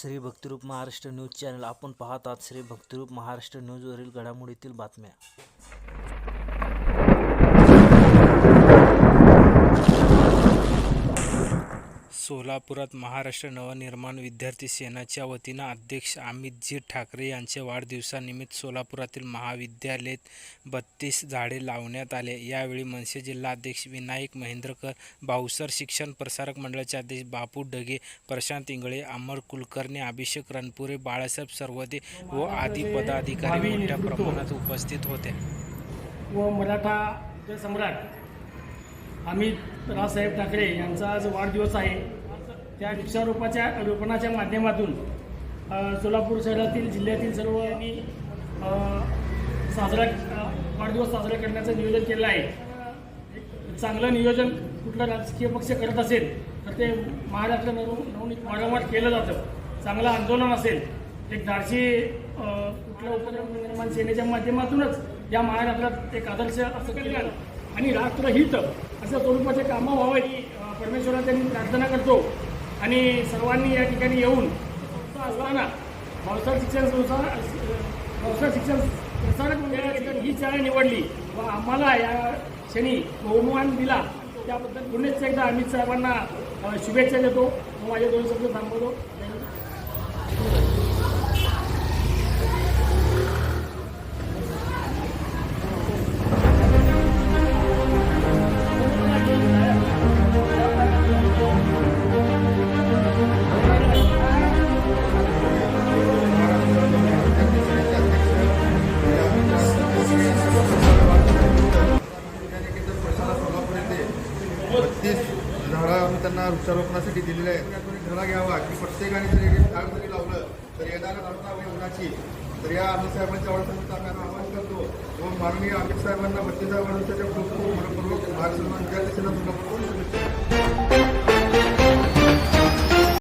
Shri Bhaktirup Maharashtra news channel. आपण पाहत आहात श्री भक्तिरूप महाराष्ट्र न्यूजवरील घडामोडीतील बातम्या. सोलापुरात महाराष्ट्र नवनिर्माण विद्यार्थी सेनाच्या वतीनं अध्यक्ष अमितजी ठाकरे यांच्या वाढदिवसानिमित्त सोलापुरातील महाविद्यालयात बत्तीस झाडे लावण्यात आले. यावेळी मनसे जिल्हाध्यक्ष विनायक महेंद्रकर भाऊसर शिक्षण प्रसारक मंडळाचे अध्यक्ष बापू डगे प्रशांत इंगळे अमर कुलकर्णी अभिषेक रणपुरे बाळासाहेब सर्वदे व आदी पदाधिकारी मोठ्या प्रमाणात उपस्थित होते. व मराठा सम्राट अमित रावसाहेब ठाकरे यांचा आज वाढदिवस आहे. त्या वृक्षारोपाच्या रोपणाच्या माध्यमातून सोलापूर शहरातील जिल्ह्यातील सर्व यांनी साजरा वाढदिवस साजरा करण्याचं नियोजन केलं आहे. एक चांगलं नियोजन कुठला राजकीय पक्ष करत असेल तर ते महाराष्ट्र नवनीत वारंवार केलं जातं. चांगलं आंदोलन असेल एक धाडशी कुठल्या उपक्रम निर्माण सेनेच्या माध्यमातूनच या महाराष्ट्रात एक आदर्श असं कल्याण आणि राष्ट्रहित अशा स्वरूपाचे कामं व्हावं ही अ, परमेश्वराच्या मी प्रार्थना करतो. आणि सर्वांनी या ठिकाणी येऊन असताना भावसार शिक्षण संस्था भावसार शिक्षण प्रसारक मंडळाची ही शाळा निवडली व आम्हाला या क्षणी बहुमान दिला. त्याबद्दल पुन्हा एकदा अमित साहेबांना शुभेच्छा देतो. व दोन शब्द थांबवतो. झाडं आम्ही त्यांना वृक्षारोपणासाठी दिलेले आहेत. त्यातून एक धडा घ्यावा की प्रत्येकाने जरी एक झाड जरी लावलं तर येणाऱ्या काळात उन्हाची तर या अमित साहेबांच्या वाढदिवसाचं आम्ही आवाहन करतो. व माननीय अमित साहेबांना बच्चेसाहेबांच्या वाढदिवसाच्या खूप खूप मनपूर्वक महाराष्ट्र विद्यार्थी